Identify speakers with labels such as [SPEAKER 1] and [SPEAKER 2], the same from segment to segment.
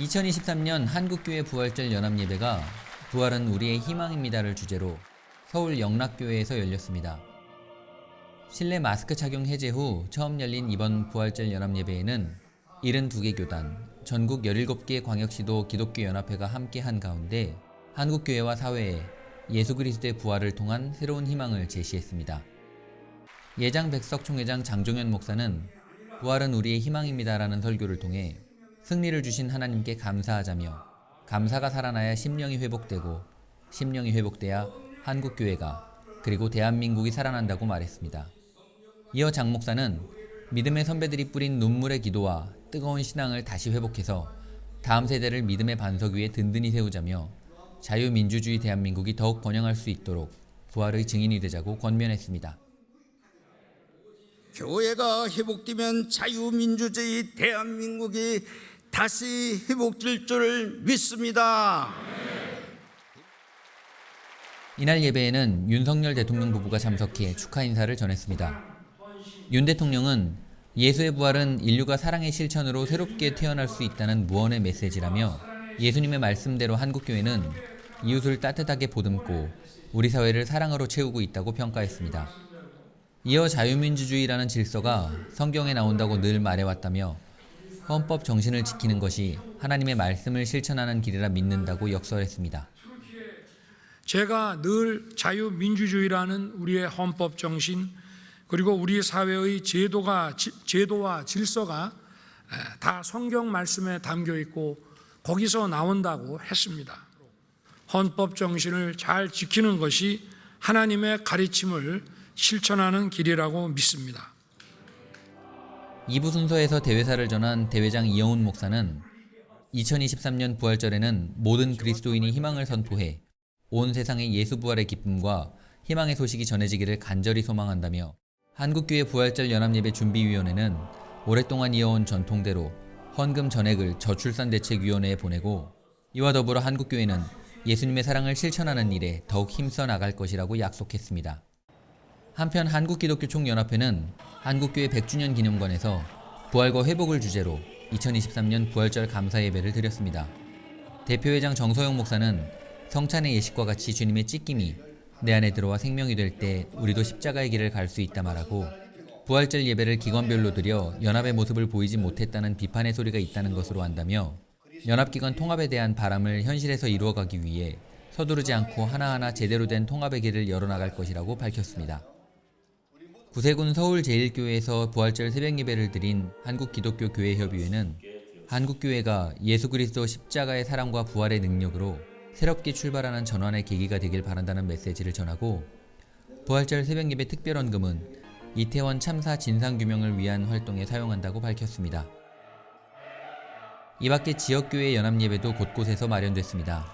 [SPEAKER 1] 2023년 한국교회 부활절 연합예배가 부활은 우리의 희망입니다를 주제로 서울 영락교회에서 열렸습니다. 실내 마스크 착용 해제 후 처음 열린 이번 부활절 연합예배에는 72개 교단, 전국 17개 광역시도 기독교 연합회가 함께 한 가운데 한국교회와 사회에 예수 그리스도의 부활을 통한 새로운 희망을 제시했습니다. 예장 백석 총회장 장종현 목사는 부활은 우리의 희망입니다라는 설교를 통해 승리를 주신 하나님께 감사하자며 감사가 살아나야 심령이 회복되고 심령이 회복돼야 한국교회가 그리고 대한민국이 살아난다고 말했습니다. 이어 장 목사는 믿음의 선배들이 뿌린 눈물의 기도와 뜨거운 신앙을 다시 회복해서 다음 세대를 믿음의 반석 위에 든든히 세우자며 자유민주주의 대한민국이 더욱 번영할 수 있도록 부활의 증인이 되자고 권면했습니다.
[SPEAKER 2] 교회가 회복되면 자유민주주의 대한민국이 다시 회복될 줄 믿습니다.
[SPEAKER 1] 이날 예배에는 윤석열 대통령 부부가 참석해 축하 인사를 전했습니다. 윤 대통령은 예수의 부활은 인류가 사랑의 실천으로 새롭게 태어날 수 있다는 무언의 메시지라며 예수님의 말씀대로 한국교회는 이웃을 따뜻하게 보듬고 우리 사회를 사랑으로 채우고 있다고 평가했습니다. 이어 자유민주주의라는 질서가 성경에 나온다고 늘 말해왔다며 헌법 정신을 지키는 것이 하나님의 말씀을 실천하는 길이라 믿는다고 역설했습니다.
[SPEAKER 3] 제가 늘 자유민주주의라는 우리의 헌법 정신 그리고 우리 사회의 제도가 지- 제도와 질서가 에, 다 성경 말씀에 담겨 있고 거기서 나온다고 했습니다. 헌법 정신을 잘 지키는 것이 하나님의 가르침을 실천하는 길이라고 믿습니다.
[SPEAKER 1] 2부 순서에서 대회사를 전한 대회장 이영훈 목사는 2023년 부활절에는 모든 그리스도인이 희망을 선포해 온 세상에 예수 부활의 기쁨과 희망의 소식이 전해지기를 간절히 소망한다며 한국교회 부활절 연합예배 준비위원회는 오랫동안 이어온 전통대로 헌금 전액을 저출산대책위원회에 보내고 이와 더불어 한국교회는 예수님의 사랑을 실천하는 일에 더욱 힘써 나갈 것이라고 약속했습니다. 한편 한국기독교총연합회는 한국교회 100주년 기념관에서 부활과 회복을 주제로 2023년 부활절 감사 예배를 드렸습니다. 대표회장 정소영 목사는 성찬의 예식과 같이 주님의 찢김이 내 안에 들어와 생명이 될 때 우리도 십자가의 길을 갈 수 있다 말하고 부활절 예배를 기관별로 드려 연합의 모습을 보이지 못했다는 비판의 소리가 있다는 것으로 안다며 연합기관 통합에 대한 바람을 현실에서 이루어가기 위해 서두르지 않고 하나하나 제대로 된 통합의 길을 열어나갈 것이라고 밝혔습니다. 구세군 서울제일교회에서 부활절 새벽 예배를 드린 한국기독교교회협의회는 한국교회가 예수 그리스도 십자가의 사랑과 부활의 능력으로 새롭게 출발하는 전환의 계기가 되길 바란다는 메시지를 전하고 부활절 새벽 예배 특별헌금은 이태원 참사 진상규명을 위한 활동에 사용한다고 밝혔습니다. 이 밖에 지역교회 연합예배도 곳곳에서 마련됐습니다.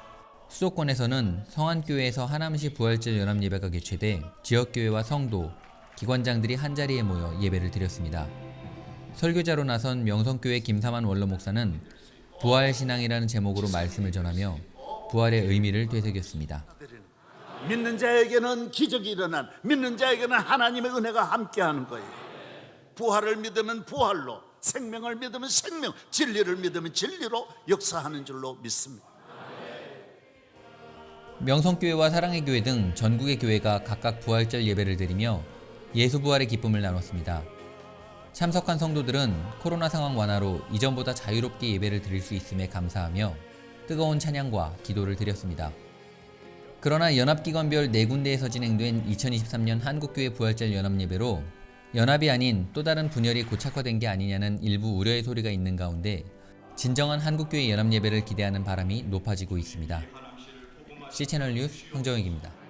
[SPEAKER 1] 수도권에서는 성안교회에서 하남시 부활절 연합예배가 개최돼 지역교회와 성도, 기관장들이 한자리에 모여 예배를 드렸습니다. 설교자로 나선 명성교회 김사만 원로 목사는 부활신앙이라는 제목으로 말씀을 전하며 부활의 의미를 되새겼습니다.
[SPEAKER 2] 믿는 자에게는 기적이 일어난 믿는 자에게는 하나님의 은혜가 함께하는 거예요. 부활을 믿으면 부활로 생명을 믿으면 생명 진리를 믿으면 진리로 역사하는 줄로 믿습니다.
[SPEAKER 1] 명성교회와 사랑의 교회 등 전국의 교회가 각각 부활절 예배를 드리며 예수 부활의 기쁨을 나눴습니다. 참석한 성도들은 코로나 상황 완화로 이전보다 자유롭게 예배를 드릴 수 있음에 감사하며 뜨거운 찬양과 기도를 드렸습니다. 그러나 연합기관별 네 군데에서 진행된 2023년 한국교회 부활절 연합예배로 연합이 아닌 또 다른 분열이 고착화된 게 아니냐는 일부 우려의 소리가 있는 가운데 진정한 한국교회 연합예배를 기대하는 바람이 높아지고 있습니다. C채널 뉴스 황정혁입니다.